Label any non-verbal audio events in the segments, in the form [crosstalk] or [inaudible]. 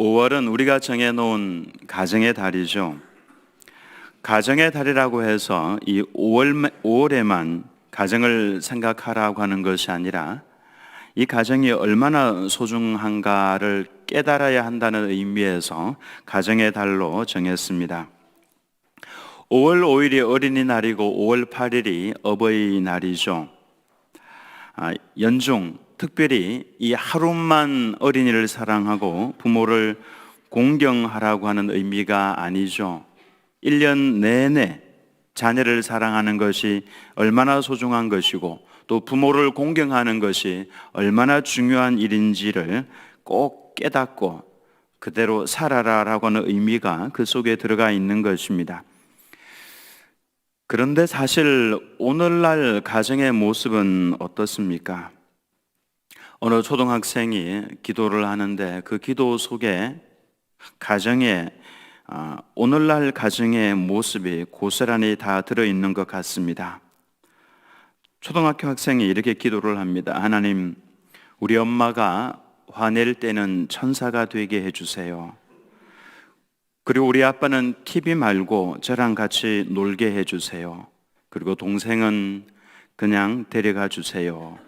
5월은 우리가 정해놓은 가정의 달이죠. 가정의 달이라고 해서 이 5월, 5월에만 가정을 생각하라고 하는 것이 아니라 이 가정이 얼마나 소중한가를 깨달아야 한다는 의미에서 가정의 달로 정했습니다. 5월 5일이 어린이날이고 5월 8일이 어버이날이죠. 아, 연중 특별히 이 하루만 어린이를 사랑하고 부모를 공경하라고 하는 의미가 아니죠. 1년 내내 자녀를 사랑하는 것이 얼마나 소중한 것이고 또 부모를 공경하는 것이 얼마나 중요한 일인지를 꼭 깨닫고 그대로 살아라라고 하는 의미가 그 속에 들어가 있는 것입니다. 그런데 사실 오늘날 가정의 모습은 어떻습니까? 어느 초등학생이 기도를 하는데 그 기도 속에 가정의 아, 오늘날 가정의 모습이 고스란히 다 들어 있는 것 같습니다. 초등학교 학생이 이렇게 기도를 합니다. 하나님, 우리 엄마가 화낼 때는 천사가 되게 해주세요. 그리고 우리 아빠는 TV 말고 저랑 같이 놀게 해주세요. 그리고 동생은 그냥 데려가 주세요.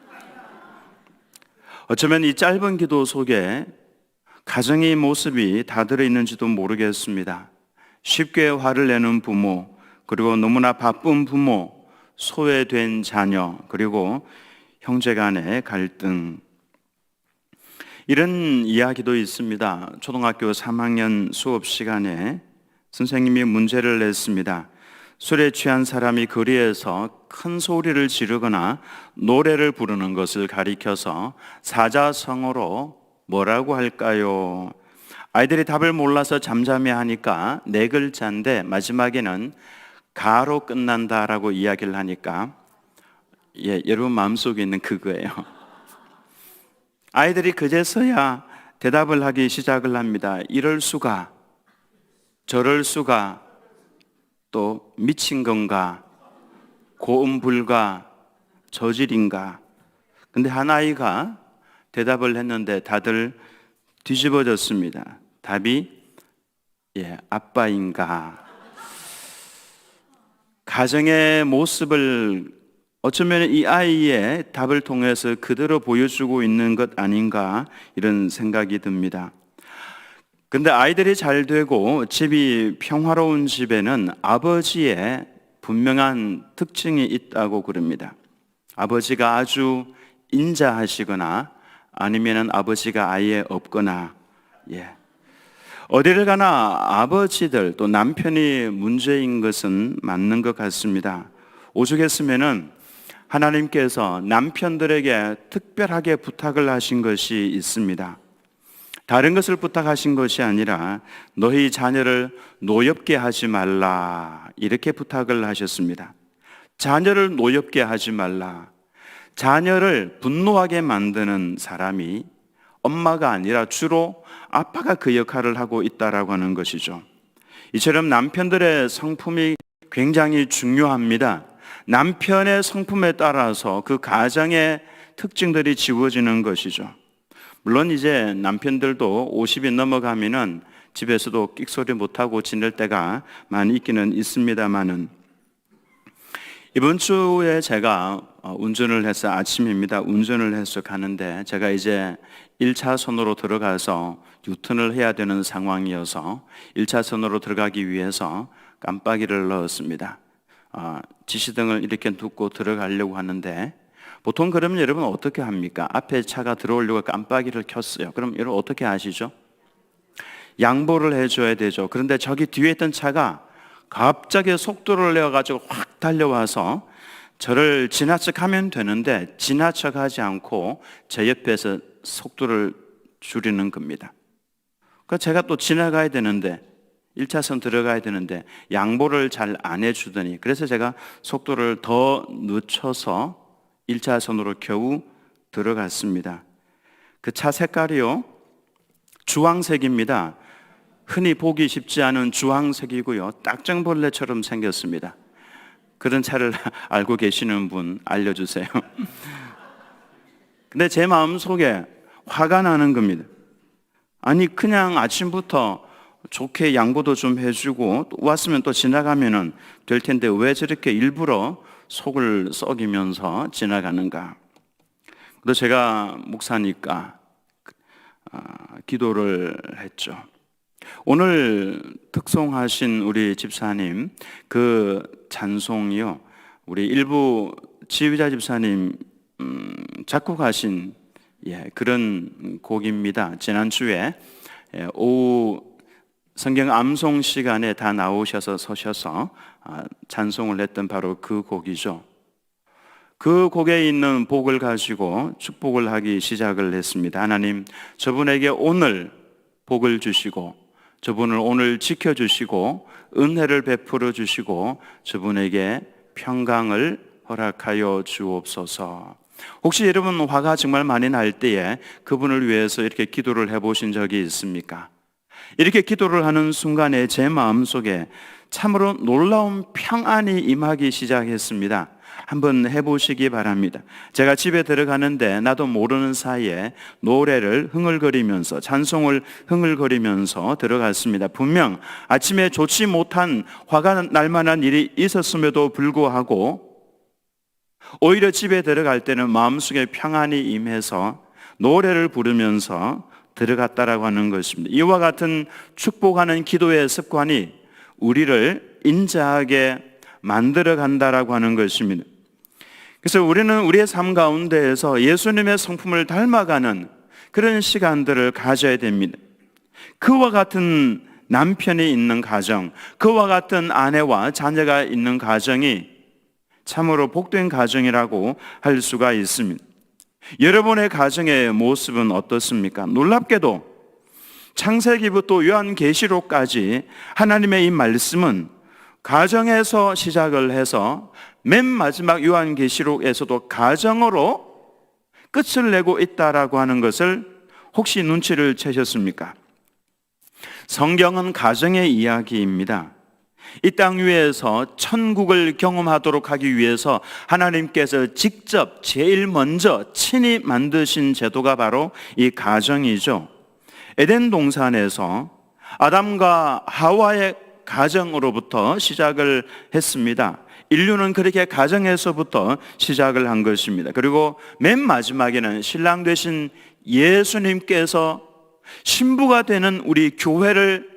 어쩌면 이 짧은 기도 속에 가정의 모습이 다 들어있는지도 모르겠습니다. 쉽게 화를 내는 부모, 그리고 너무나 바쁜 부모, 소외된 자녀, 그리고 형제 간의 갈등. 이런 이야기도 있습니다. 초등학교 3학년 수업 시간에 선생님이 문제를 냈습니다. 술에 취한 사람이 거리에서 큰 소리를 지르거나 노래를 부르는 것을 가리켜서 사자성어로 뭐라고 할까요? 아이들이 답을 몰라서 잠잠해 하니까 네 글자인데 마지막에는 가로 끝난다라고 이야기를 하니까 예, 여러분 마음속에 있는 그거예요. 아이들이 그제서야 대답을 하기 시작을 합니다. 이럴 수가, 저럴 수가, 또 미친 건가, 고음 불가, 저질인가. 근데 한 아이가 대답을 했는데 다들 뒤집어졌습니다. 답이 예, 아빠인가. 가정의 모습을 어쩌면 이 아이의 답을 통해서 그대로 보여주고 있는 것 아닌가 이런 생각이 듭니다. 근데 아이들이 잘 되고 집이 평화로운 집에는 아버지의 분명한 특징이 있다고 그럽니다. 아버지가 아주 인자하시거나 아니면은 아버지가 아예 없거나 예. 어디를 가나 아버지들 또 남편이 문제인 것은 맞는 것 같습니다. 오죽했으면은 하나님께서 남편들에게 특별하게 부탁을 하신 것이 있습니다. 다른 것을 부탁하신 것이 아니라 너희 자녀를 노엽게 하지 말라 이렇게 부탁을 하셨습니다. 자녀를 노엽게 하지 말라. 자녀를 분노하게 만드는 사람이 엄마가 아니라 주로 아빠가 그 역할을 하고 있다라고 하는 것이죠. 이처럼 남편들의 성품이 굉장히 중요합니다. 남편의 성품에 따라서 그 가정의 특징들이 지워지는 것이죠. 물론 이제 남편들도 50이 넘어가면은 집에서도 끽소리 못하고 지낼 때가 많이 있기는 있습니다만은 이번 주에 제가 어, 운전을 해서 아침입니다. 운전을 해서 가는데 제가 이제 1차선으로 들어가서 유턴을 해야 되는 상황이어서 1차선으로 들어가기 위해서 깜빡이를 넣었습니다. 어, 지시등을 이렇게 두고 들어가려고 하는데 보통 그러면 여러분 어떻게 합니까? 앞에 차가 들어오려고 깜빡이를 켰어요. 그럼 여러분 어떻게 하시죠? 양보를 해줘야 되죠. 그런데 저기 뒤에 있던 차가 갑자기 속도를 내어가지고 확 달려와서 저를 지나쳐가면 되는데 지나쳐가지 않고 제 옆에서 속도를 줄이는 겁니다. 그 제가 또 지나가야 되는데 1차선 들어가야 되는데 양보를 잘 안 해주더니 그래서 제가 속도를 더 늦춰서 1차선으로 겨우 들어갔습니다. 그 차 색깔이요. 주황색입니다. 흔히 보기 쉽지 않은 주황색이고요. 딱정벌레처럼 생겼습니다. 그런 차를 [laughs] 알고 계시는 분 알려주세요. [laughs] 근데 제 마음 속에 화가 나는 겁니다. 아니 그냥 아침부터 좋게 양보도 좀 해주고 또 왔으면 또 지나가면은 될 텐데 왜 저렇게 일부러 속을 썩이면서 지나가는가? 그래서 제가 목사니까 아, 기도를 했죠. 오늘 특송하신 우리 집사님 그 찬송이요. 우리 일부 지휘자 집사님 음, 작곡하신 예, 그런 곡입니다. 지난주에 예, 오후 성경 암송 시간에 다 나오셔서 서셔서 아, 찬송을 했던 바로 그 곡이죠. 그 곡에 있는 복을 가지고 축복을 하기 시작을 했습니다. 하나님, 저분에게 오늘 복을 주시고, 저분을 오늘 지켜주시고, 은혜를 베풀어 주시고, 저분에게 평강을 허락하여 주옵소서. 혹시 여러분 화가 정말 많이 날 때에 그분을 위해서 이렇게 기도를 해보신 적이 있습니까? 이렇게 기도를 하는 순간에 제 마음 속에 참으로 놀라운 평안이 임하기 시작했습니다. 한번 해보시기 바랍니다. 제가 집에 들어가는데 나도 모르는 사이에 노래를 흥얼거리면서 찬송을 흥얼거리면서 들어갔습니다. 분명 아침에 좋지 못한 화가 날 만한 일이 있었음에도 불구하고 오히려 집에 들어갈 때는 마음속에 평안이 임해서 노래를 부르면서 들어갔다라고 하는 것입니다. 이와 같은 축복하는 기도의 습관이 우리를 인자하게 만들어 간다라고 하는 것입니다. 그래서 우리는 우리의 삶 가운데에서 예수님의 성품을 닮아가는 그런 시간들을 가져야 됩니다. 그와 같은 남편이 있는 가정, 그와 같은 아내와 자녀가 있는 가정이 참으로 복된 가정이라고 할 수가 있습니다. 여러분의 가정의 모습은 어떻습니까? 놀랍게도 창세기부터 요한계시록까지 하나님의 이 말씀은 가정에서 시작을 해서 맨 마지막 요한계시록에서도 가정으로 끝을 내고 있다라고 하는 것을 혹시 눈치를 채셨습니까? 성경은 가정의 이야기입니다. 이 땅 위에서 천국을 경험하도록 하기 위해서 하나님께서 직접 제일 먼저 친히 만드신 제도가 바로 이 가정이죠. 에덴 동산에서 아담과 하와의 가정으로부터 시작을 했습니다. 인류는 그렇게 가정에서부터 시작을 한 것입니다. 그리고 맨 마지막에는 신랑 되신 예수님께서 신부가 되는 우리 교회를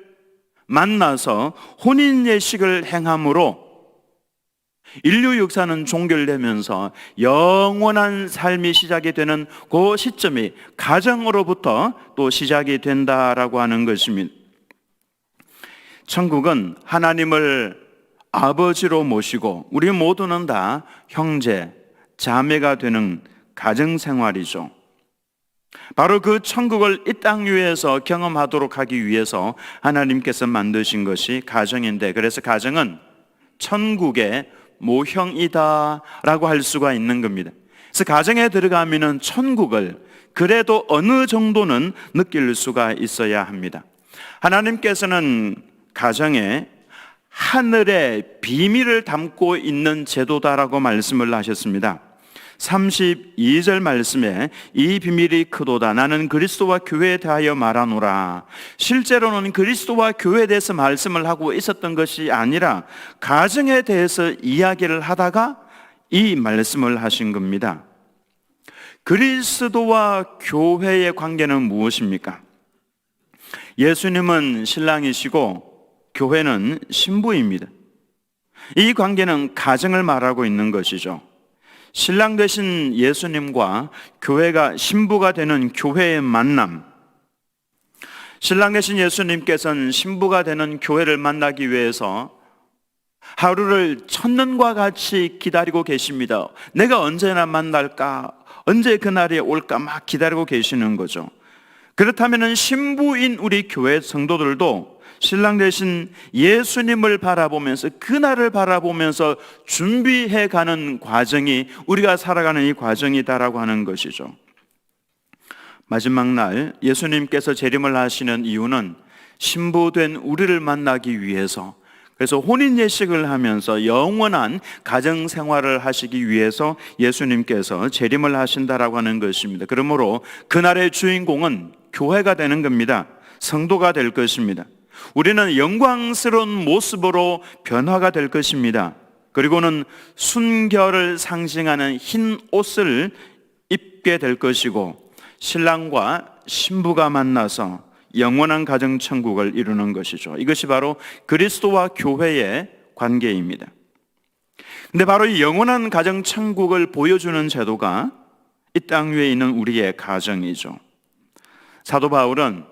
만나서 혼인 예식을 행함으로 인류 역사는 종결되면서 영원한 삶이 시작이 되는 그 시점이 가정으로부터 또 시작이 된다라고 하는 것입니다. 천국은 하나님을 아버지로 모시고 우리 모두는 다 형제, 자매가 되는 가정 생활이죠. 바로 그 천국을 이 땅 위에서 경험하도록 하기 위해서 하나님께서 만드신 것이 가정인데 그래서 가정은 천국의 모형이다라고 할 수가 있는 겁니다. 그래서 가정에 들어가면은 천국을 그래도 어느 정도는 느낄 수가 있어야 합니다. 하나님께서는 가정에 하늘의 비밀을 담고 있는 제도다라고 말씀을 하셨습니다. 32절 말씀에 이 비밀이 크도다. 나는 그리스도와 교회에 대하여 말하노라. 실제로는 그리스도와 교회에 대해서 말씀을 하고 있었던 것이 아니라 가정에 대해서 이야기를 하다가 이 말씀을 하신 겁니다. 그리스도와 교회의 관계는 무엇입니까? 예수님은 신랑이시고 교회는 신부입니다. 이 관계는 가정을 말하고 있는 것이죠. 신랑 되신 예수님과 교회가 신부가 되는 교회의 만남. 신랑 되신 예수님께서는 신부가 되는 교회를 만나기 위해서 하루를 천년과 같이 기다리고 계십니다. 내가 언제나 만날까? 언제 그날이 올까? 막 기다리고 계시는 거죠. 그렇다면 신부인 우리 교회 성도들도 신랑 대신 예수님을 바라보면서 그날을 바라보면서 준비해 가는 과정이 우리가 살아가는 이 과정이다라고 하는 것이죠. 마지막 날 예수님께서 재림을 하시는 이유는 신부된 우리를 만나기 위해서 그래서 혼인 예식을 하면서 영원한 가정 생활을 하시기 위해서 예수님께서 재림을 하신다라고 하는 것입니다. 그러므로 그날의 주인공은 교회가 되는 겁니다. 성도가 될 것입니다. 우리는 영광스러운 모습으로 변화가 될 것입니다. 그리고는 순결을 상징하는 흰 옷을 입게 될 것이고 신랑과 신부가 만나서 영원한 가정 천국을 이루는 것이죠. 이것이 바로 그리스도와 교회의 관계입니다. 근데 바로 이 영원한 가정 천국을 보여주는 제도가 이 땅 위에 있는 우리의 가정이죠. 사도 바울은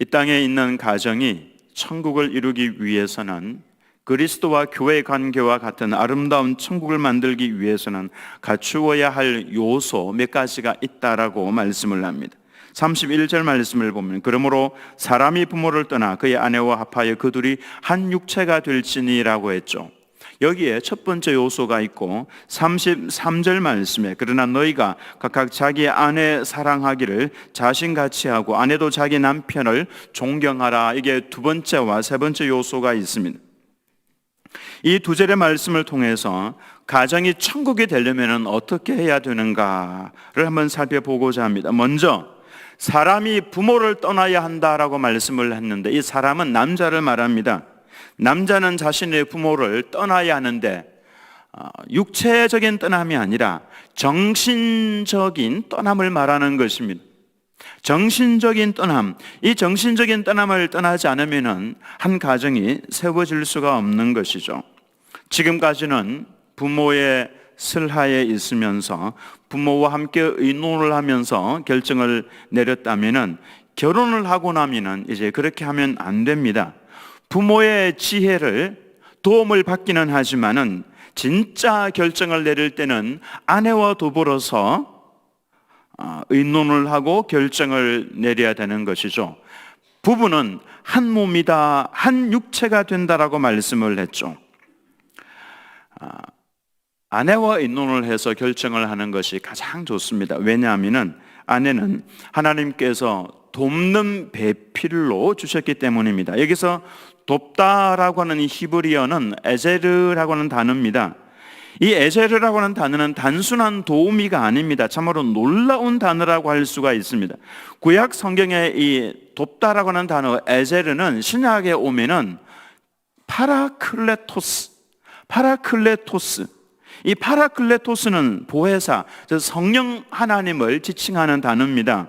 이 땅에 있는 가정이 천국을 이루기 위해서는 그리스도와 교회의 관계와 같은 아름다운 천국을 만들기 위해서는 갖추어야 할 요소 몇 가지가 있다라고 말씀을 합니다. 31절 말씀을 보면 그러므로 사람이 부모를 떠나 그의 아내와 합하여 그 둘이 한 육체가 될지니라고 했죠. 여기에 첫 번째 요소가 있고 33절 말씀에 그러나 너희가 각각 자기 아내 사랑하기를 자신같이 하고 아내도 자기 남편을 존경하라 이게 두 번째와 세 번째 요소가 있습니다. 이 두 절의 말씀을 통해서 가정이 천국이 되려면 어떻게 해야 되는가를 한번 살펴보고자 합니다. 먼저 사람이 부모를 떠나야 한다라고 말씀을 했는데 이 사람은 남자를 말합니다. 남자는 자신의 부모를 떠나야 하는데 어, 육체적인 떠남이 아니라 정신적인 떠남을 말하는 것입니다. 정신적인 떠남, 이 정신적인 떠남을 떠나지 않으면 한 가정이 세워질 수가 없는 것이죠. 지금까지는 부모의 슬하에 있으면서 부모와 함께 의논을 하면서 결정을 내렸다면은 결혼을 하고 나면은 이제 그렇게 하면 안 됩니다. 부모의 지혜를 도움을 받기는 하지만은 진짜 결정을 내릴 때는 아내와 더불어서 아, 의논을 하고 결정을 내려야 되는 것이죠. 부부는 한 몸이다, 한 육체가 된다라고 말씀을 했죠. 아, 아내와 의논을 해서 결정을 하는 것이 가장 좋습니다. 왜냐하면 아내는 하나님께서 돕는 배필로 주셨기 때문입니다. 여기서 돕다라고 하는 이 히브리어는 에제르라고 하는 단어입니다. 이 에제르라고 하는 단어는 단순한 도우미가 아닙니다. 참으로 놀라운 단어라고 할 수가 있습니다. 구약 성경에 이 돕다라고 하는 단어 에제르는 신약에 오면은 파라클레토스, 파라클레토스. 이 파라클레토스는 보혜사, 성령 하나님을 지칭하는 단어입니다.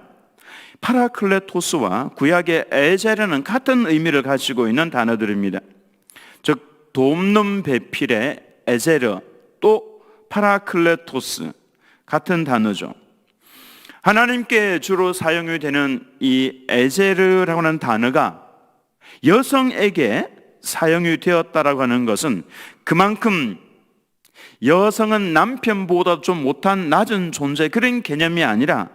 파라클레토스와 구약의 에제르는 같은 의미를 가지고 있는 단어들입니다. 즉 돕는 배필의 에제르 또 파라클레토스 같은 단어죠. 하나님께 주로 사용이 되는 이 에제르라고 하는 단어가 여성에게 사용이 되었다라고 하는 것은 그만큼 여성은 남편보다 좀 못한 낮은 존재 그런 개념이 아니라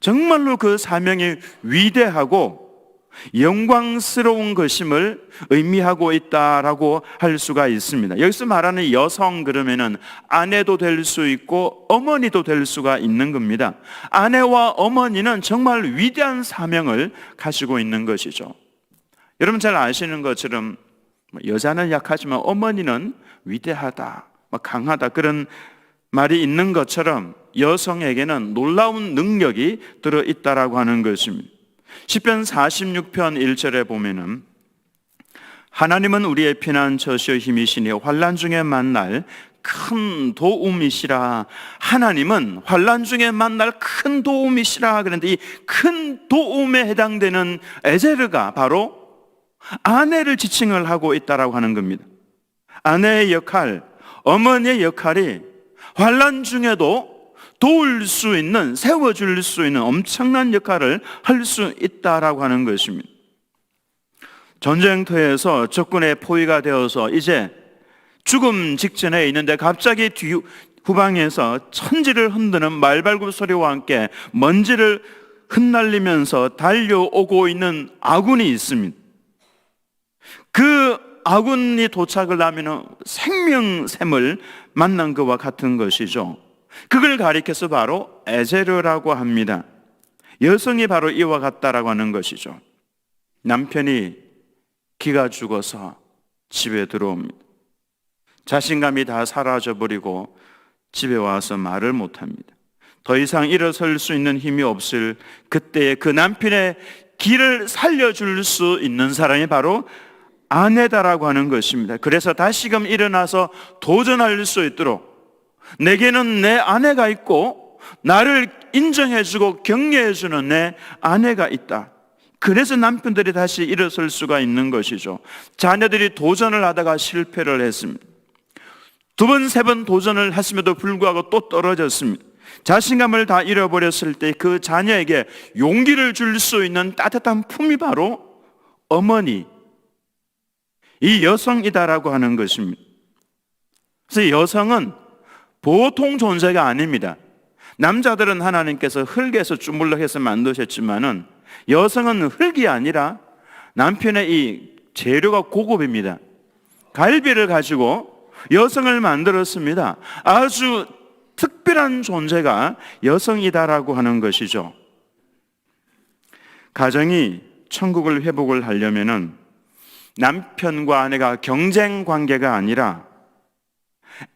정말로 그 사명이 위대하고 영광스러운 것임을 의미하고 있다라고 할 수가 있습니다. 여기서 말하는 여성 그러면은 아내도 될 수 있고 어머니도 될 수가 있는 겁니다. 아내와 어머니는 정말 위대한 사명을 가지고 있는 것이죠. 여러분 잘 아시는 것처럼 여자는 약하지만 어머니는 위대하다, 강하다 그런 말이 있는 것처럼 여성에게는 놀라운 능력이 들어 있다라고 하는 것입니다. 10편 46편 1절에 보면은 하나님은 우리의 피난 저시어 힘이시니 환난 중에 만날 큰 도움이시라. 하나님은 환난 중에 만날 큰 도움이시라. 그런데 이 큰 도움에 해당되는 에제르가 바로 아내를 지칭을 하고 있다라고 하는 겁니다. 아내의 역할, 어머니의 역할이 환란 중에도 도울 수 있는 세워줄 수 있는 엄청난 역할을 할 수 있다라고 하는 것입니다. 전쟁터에서 적군의 포위가 되어서 이제 죽음 직전에 있는데 갑자기 뒤 후방에서 천지를 흔드는 말발굽 소리와 함께 먼지를 흩날리면서 달려오고 있는 아군이 있습니다. 그 아군이 도착을 하면 생명샘을 만난 것과 같은 것이죠. 그걸 가리켜서 바로 에제르라고 합니다. 여성이 바로 이와 같다라고 하는 것이죠. 남편이 기가 죽어서 집에 들어옵니다. 자신감이 다 사라져 버리고 집에 와서 말을 못 합니다. 더 이상 일어설 수 있는 힘이 없을 그때의 그 남편의 길을 살려줄 수 있는 사람이 바로 아내다라고 하는 것입니다. 그래서 다시금 일어나서 도전할 수 있도록 내게는 내 아내가 있고 나를 인정해주고 격려해주는 내 아내가 있다. 그래서 남편들이 다시 일어설 수가 있는 것이죠. 자녀들이 도전을 하다가 실패를 했습니다. 두 번, 세 번 도전을 했음에도 불구하고 또 떨어졌습니다. 자신감을 다 잃어버렸을 때 그 자녀에게 용기를 줄 수 있는 따뜻한 품이 바로 어머니, 이 여성이다라고 하는 것입니다. 그래서 여성은 보통 존재가 아닙니다. 남자들은 하나님께서 흙에서 주물럭해서 만드셨지만은 여성은 흙이 아니라 남편의 이 재료가 고급입니다. 갈비를 가지고 여성을 만들었습니다. 아주 특별한 존재가 여성이다라고 하는 것이죠. 가정이 천국을 회복을 하려면은 남편과 아내가 경쟁 관계가 아니라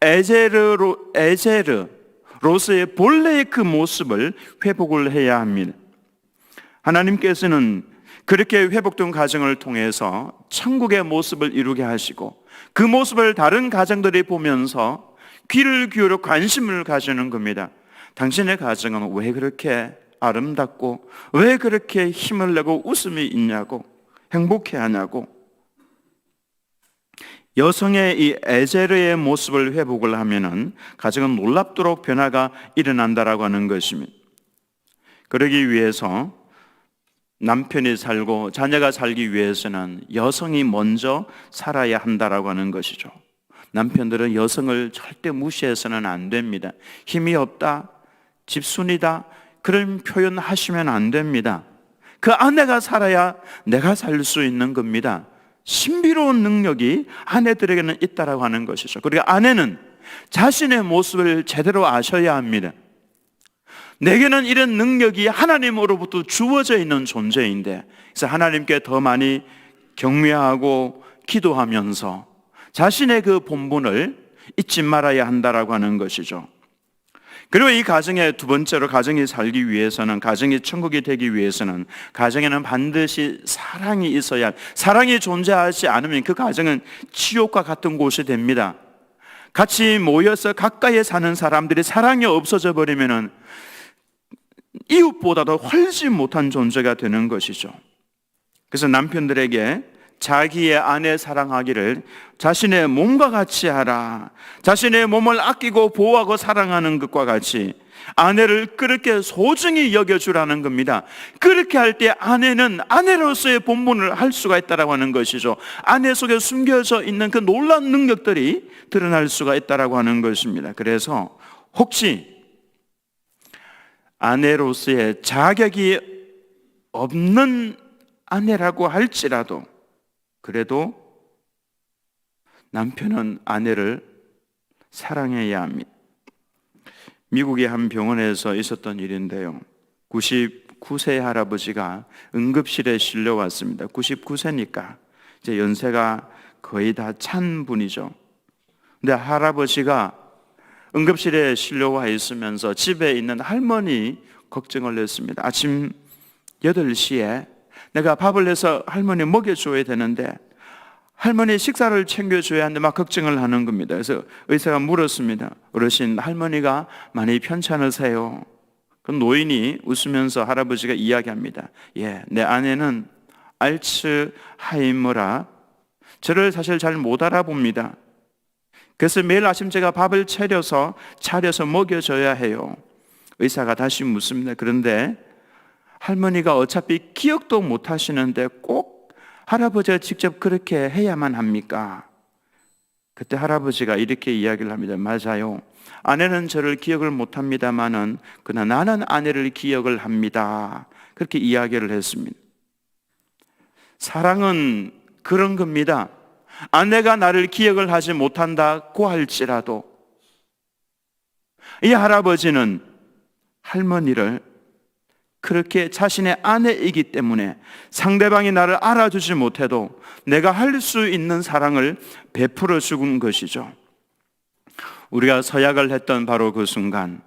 에제르로 에제르로서의 본래의 그 모습을 회복을 해야 합니다. 하나님께서는 그렇게 회복된 가정을 통해서 천국의 모습을 이루게 하시고 그 모습을 다른 가정들이 보면서 귀를 기울여 관심을 가지는 겁니다. 당신의 가정은 왜 그렇게 아름답고 왜 그렇게 힘을 내고 웃음이 있냐고 행복해 하냐고 여성의 이 에제르의 모습을 회복을 하면은 가정은 놀랍도록 변화가 일어난다라고 하는 것입니다. 그러기 위해서 남편이 살고 자녀가 살기 위해서는 여성이 먼저 살아야 한다라고 하는 것이죠. 남편들은 여성을 절대 무시해서는 안 됩니다. 힘이 없다, 집순이다, 그런 표현 하시면 안 됩니다. 그 아내가 살아야 내가 살 수 있는 겁니다. 신비로운 능력이 아내들에게는 있다라고 하는 것이죠. 그리고 아내는 자신의 모습을 제대로 아셔야 합니다. 내게는 이런 능력이 하나님으로부터 주어져 있는 존재인데, 그래서 하나님께 더 많이 경외하고 기도하면서 자신의 그 본분을 잊지 말아야 한다라고 하는 것이죠. 그리고 이 가정의 두 번째로 가정이 살기 위해서는 가정이 천국이 되기 위해서는 가정에는 반드시 사랑이 있어야 사랑이 존재하지 않으면 그 가정은 지옥과 같은 곳이 됩니다. 같이 모여서 가까이 사는 사람들이 사랑이 없어져 버리면은 이웃보다도 훨씬 못한 존재가 되는 것이죠. 그래서 남편들에게 자기의 아내 사랑하기를 자신의 몸과 같이 하라. 자신의 몸을 아끼고 보호하고 사랑하는 것과 같이 아내를 그렇게 소중히 여겨주라는 겁니다. 그렇게 할 때 아내는 아내로서의 본분을 할 수가 있다라고 하는 것이죠. 아내 속에 숨겨져 있는 그 놀라운 능력들이 드러날 수가 있다라고 하는 것입니다. 그래서 혹시 아내로서의 자격이 없는 아내라고 할지라도 그래도 남편은 아내를 사랑해야 합니다. 미국의 한 병원에서 있었던 일인데요. 99세 할아버지가 응급실에 실려왔습니다. 99세니까 이제 연세가 거의 다 찬 분이죠. 근데 할아버지가 응급실에 실려와 있으면서 집에 있는 할머니 걱정을 했습니다. 아침 8시에 내가 밥을 해서 할머니 먹여줘야 되는데 할머니 식사를 챙겨줘야 하는데 막 걱정을 하는 겁니다. 그래서 의사가 물었습니다. 어르신, 할머니가 많이 편찮으세요? 그 노인이 웃으면서 할아버지가 이야기합니다. 예, 내 아내는 알츠하이머라 저를 사실 잘 못 알아봅니다. 그래서 매일 아침 제가 밥을 차려서 차려서 먹여줘야 해요. 의사가 다시 묻습니다. 그런데 할머니가 어차피 기억도 못 하시는데 꼭 할아버지가 직접 그렇게 해야만 합니까? 그때 할아버지가 이렇게 이야기를 합니다. 맞아요. 아내는 저를 기억을 못 합니다만은 그러나 나는 아내를 기억을 합니다. 그렇게 이야기를 했습니다. 사랑은 그런 겁니다. 아내가 나를 기억을 하지 못한다고 할지라도 이 할아버지는 할머니를 그렇게 자신의 아내이기 때문에 상대방이 나를 알아주지 못해도 내가 할 수 있는 사랑을 베풀어 주는 것이죠. 우리가 서약을 했던 바로 그 순간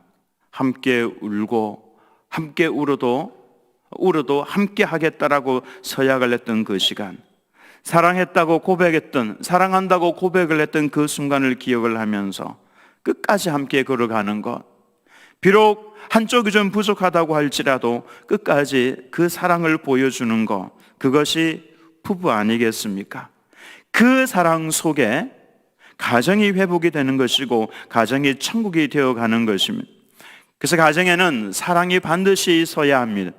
함께 울고 함께 울어도 울어도 함께 하겠다라고 서약을 했던 그 시간. 사랑했다고 고백했던, 사랑한다고 고백을 했던 그 순간을 기억을 하면서 끝까지 함께 걸어가는 것. 비록 한쪽이 좀 부족하다고 할지라도 끝까지 그 사랑을 보여주는 것. 그것이 부부 아니겠습니까? 그 사랑 속에 가정이 회복이 되는 것이고 가정이 천국이 되어 가는 것입니다. 그래서 가정에는 사랑이 반드시 있어야 합니다.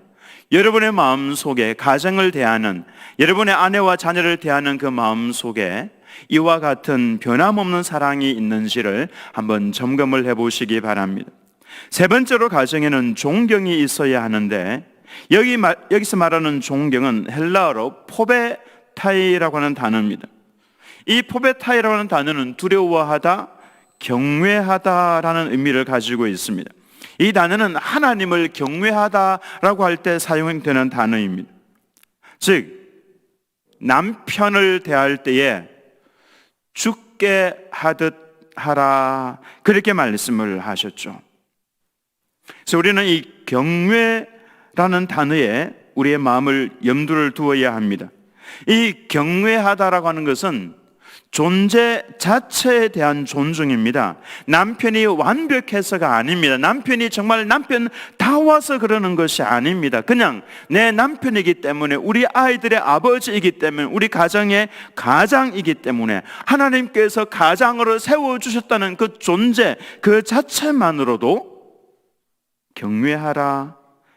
여러분의 마음 속에 가정을 대하는 여러분의 아내와 자녀를 대하는 그 마음 속에 이와 같은 변함없는 사랑이 있는지를 한번 점검을 해 보시기 바랍니다. 세 번째로 가정에는 존경이 있어야 하는데 여기 말, 여기서 말하는 존경은 헬라어로 포베타이라고 하는 단어입니다. 이 포베타이라고 하는 단어는 두려워하다, 경외하다라는 의미를 가지고 있습니다. 이 단어는 하나님을 경외하다라고 할 때 사용되는 단어입니다. 즉, 남편을 대할 때에 죽게 하듯 하라. 그렇게 말씀을 하셨죠. 그래서 우리는 이 경외라는 단어에 우리의 마음을 염두를 두어야 합니다. 이 경외하다라고 하는 것은 존재 자체에 대한 존중입니다. 남편이 완벽해서가 아닙니다. 남편이 정말 남편다워서 그러는 것이 아닙니다. 그냥 내 남편이기 때문에 우리 아이들의 아버지이기 때문에 우리 가정의 가장이기 때문에 하나님께서 가장으로 세워주셨다는 그 존재 그 자체만으로도 경외하라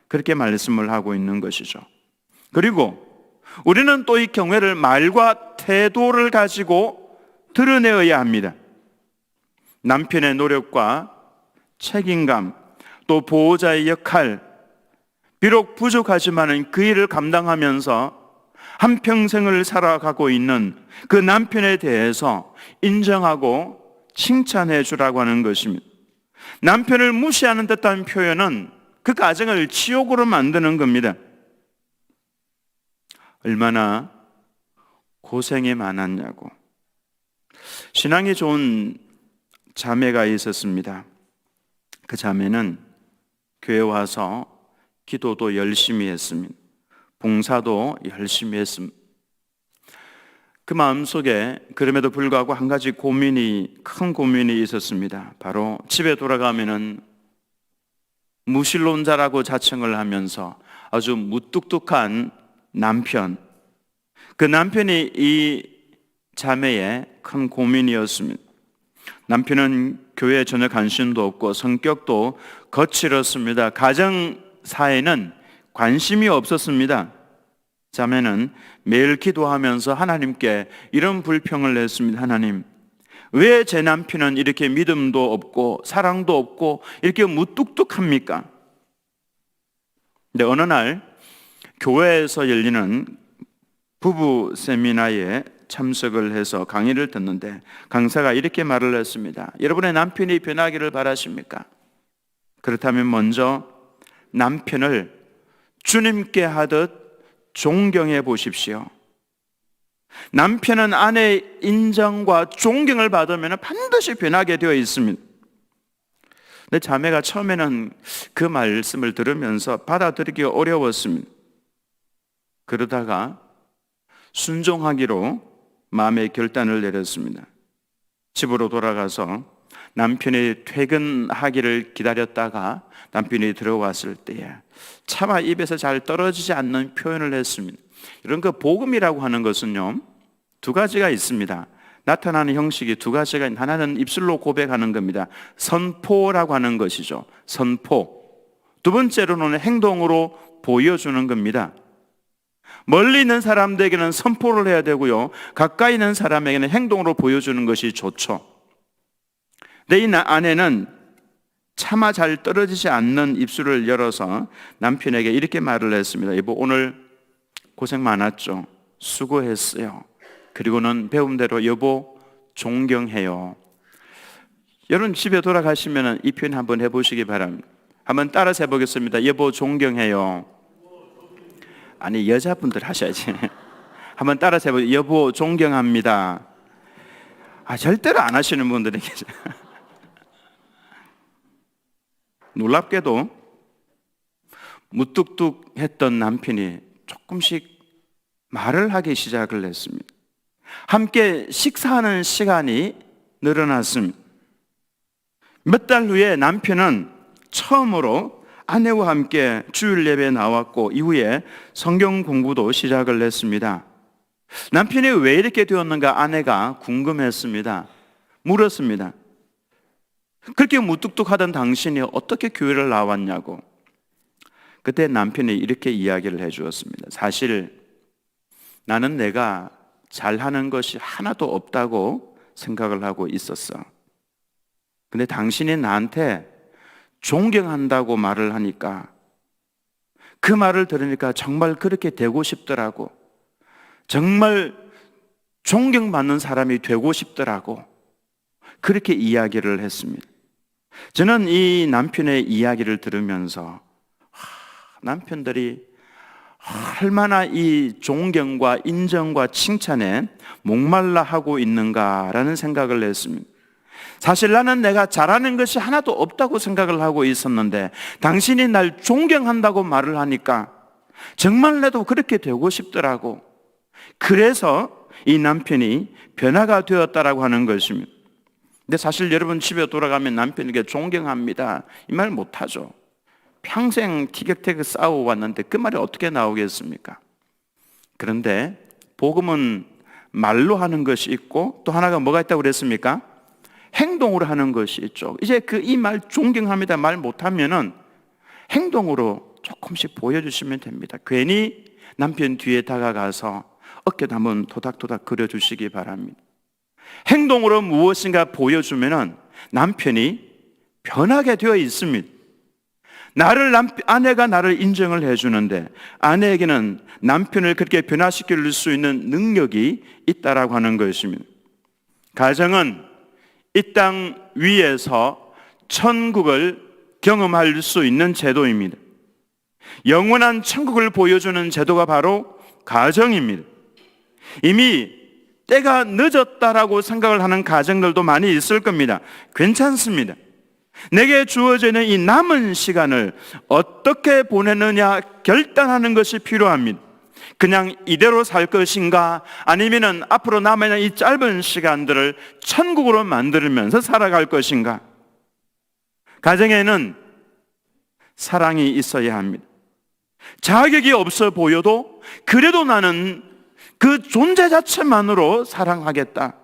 그렇게 말씀을 하고 있는 것이죠. 그리고 우리는 또 이 경외를 말과 태도를 가지고 드러내어야 합니다. 남편의 노력과 책임감, 또 보호자의 역할, 비록 부족하지만 그 일을 감당하면서 한평생을 살아가고 있는 그 남편에 대해서 인정하고 칭찬해 주라고 하는 것입니다. 남편을 무시하는 듯한 표현은 그 가정을 지옥으로 만드는 겁니다. 얼마나 고생이 많았냐고. 신앙이 좋은 자매가 있었습니다. 그 자매는 교회 와서 기도도 열심히 했습니다. 봉사도 열심히 했습니다. 그 마음 속에 그럼에도 불구하고 한 가지 고민이, 큰 고민이 있었습니다. 바로 집에 돌아가면은 무신론자라고 자청을 하면서 아주 무뚝뚝한 남편. 그 남편이 이 자매의 큰 고민이었습니다. 남편은 교회에 전혀 관심도 없고 성격도 거칠었습니다. 가정 사에는 관심이 없었습니다. 자매는 매일 기도하면서 하나님께 이런 불평을 냈습니다. 하나님, 왜 제 남편은 이렇게 믿음도 없고 사랑도 없고 이렇게 무뚝뚝합니까? 근데 어느 날 교회에서 열리는 부부 세미나에 참석을 해서 강의를 듣는데 강사가 이렇게 말을 했습니다. 여러분의 남편이 변하기를 바라십니까? 그렇다면 먼저 남편을 주님께 하듯 존경해 보십시오. 남편은 아내의 인정과 존경을 받으면 반드시 변하게 되어 있습니다. 내 자매가 처음에는 그 말씀을 들으면서 받아들이기 어려웠습니다. 그러다가 순종하기로 마음의 결단을 내렸습니다. 집으로 돌아가서 남편이 퇴근하기를 기다렸다가 남편이 들어왔을 때에 차마 입에서 잘 떨어지지 않는 표현을 했습니다. 이런 그 복음이라고 하는 것은요 두 가지가 있습니다. 나타나는 형식이 두 가지가 있 하나는 입술로 고백하는 겁니다. 선포라고 하는 것이죠. 선포. 두 번째로는 행동으로 보여주는 겁니다. 멀리 있는 사람들에게는 선포를 해야 되고요. 가까이 있는 사람에게는 행동으로 보여주는 것이 좋죠. 내 아내는 차마 잘 떨어지지 않는 입술을 열어서 남편에게 이렇게 말을 했습니다. 여보, 오늘 고생 많았죠? 수고했어요. 그리고는 배움대로 여보, 존경해요. 여러분 집에 돌아가시면 이 표현 한번 해보시기 바랍니다. 한번 따라서 해보겠습니다. 여보, 존경해요. 아니 여자분들 하셔야지. [laughs] 한번 따라서 해보세요. 여보 존경합니다. 아 절대로 안 하시는 분들이 계세요. 놀랍게도 무뚝뚝했던 남편이 조금씩 말을 하기 시작을 했습니다. 함께 식사하는 시간이 늘어났습니다. 몇 달 후에 남편은 처음으로 아내와 함께 주일 예배에 나왔고 이후에 성경 공부도 시작을 했습니다. 남편이 왜 이렇게 되었는가 아내가 궁금했습니다. 물었습니다. 그렇게 무뚝뚝하던 당신이 어떻게 교회를 나왔냐고. 그때 남편이 이렇게 이야기를 해 주었습니다. 사실 나는 내가 잘하는 것이 하나도 없다고 생각을 하고 있었어. 근데 당신이 나한테 존경한다고 말을 하니까 그 말을 들으니까 정말 그렇게 되고 싶더라고. 정말 존경받는 사람이 되고 싶더라고. 그렇게 이야기를 했습니다. 저는 이 남편의 이야기를 들으면서 남편들이 얼마나 이 존경과 인정과 칭찬에 목말라 하고 있는가라는 생각을 했습니다. 사실 나는 내가 잘하는 것이 하나도 없다고 생각을 하고 있었는데 당신이 날 존경한다고 말을 하니까 정말 나도 그렇게 되고 싶더라고. 그래서 이 남편이 변화가 되었다라고 하는 것입니다. 근데 사실 여러분 집에 돌아가면 남편에게 존경합니다. 이 말 못하죠. 평생 티격태격 싸워왔는데 그 말이 어떻게 나오겠습니까? 그런데 복음은 말로 하는 것이 있고 또 하나가 뭐가 있다고 그랬습니까? 행동으로 하는 것이 있죠. 이제 그 이 말 존경합니다 말 못하면은 행동으로 조금씩 보여주시면 됩니다. 괜히 남편 뒤에 다가가서 어깨도 한번 도닥도닥 그려주시기 바랍니다. 행동으로 무엇인가 보여주면은 남편이 변하게 되어 있습니다. 나를 남, 아내가 나를 인정을 해주는데 아내에게는 남편을 그렇게 변화시킬 수 있는 능력이 있다라고 하는 것입니다. 가정은 이 땅 위에서 천국을 경험할 수 있는 제도입니다. 영원한 천국을 보여주는 제도가 바로 가정입니다. 이미 때가 늦었다라고 생각을 하는 가정들도 많이 있을 겁니다. 괜찮습니다. 내게 주어지는 이 남은 시간을 어떻게 보내느냐 결단하는 것이 필요합니다. 그냥 이대로 살 것인가 아니면은 앞으로 남아있는 이 짧은 시간들을 천국으로 만들면서 살아갈 것인가? 가정에는 사랑이 있어야 합니다. 자격이 없어 보여도 그래도 나는 그 존재 자체만으로 사랑하겠다.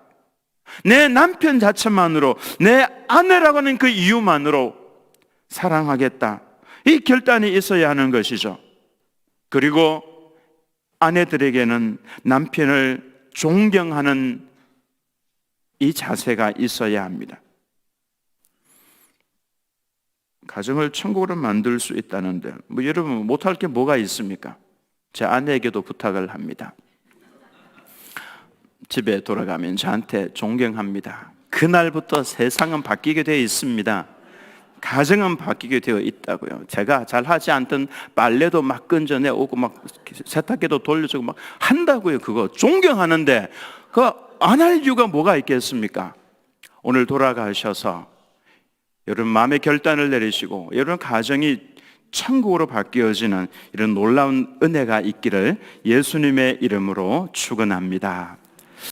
내 남편 자체만으로, 내 아내라고 하는 그 이유만으로 사랑하겠다. 이 결단이 있어야 하는 것이죠. 그리고 아내들에게는 남편을 존경하는 이 자세가 있어야 합니다. 가정을 천국으로 만들 수 있다는데, 뭐 여러분 못할 게 뭐가 있습니까? 제 아내에게도 부탁을 합니다. 집에 돌아가면 저한테 존경합니다. 그날부터 세상은 바뀌게 되어 있습니다. 가정은 바뀌게 되어 있다고요. 제가 잘 하지 않던 빨래도 막 건져내 오고 막 세탁기도 돌려주고 막 한다고요. 그거 존경하는데 그 안 할 이유가 뭐가 있겠습니까? 오늘 돌아가셔서 여러분 마음의 결단을 내리시고 여러분 가정이 천국으로 바뀌어지는 이런 놀라운 은혜가 있기를 예수님의 이름으로 축원합니다.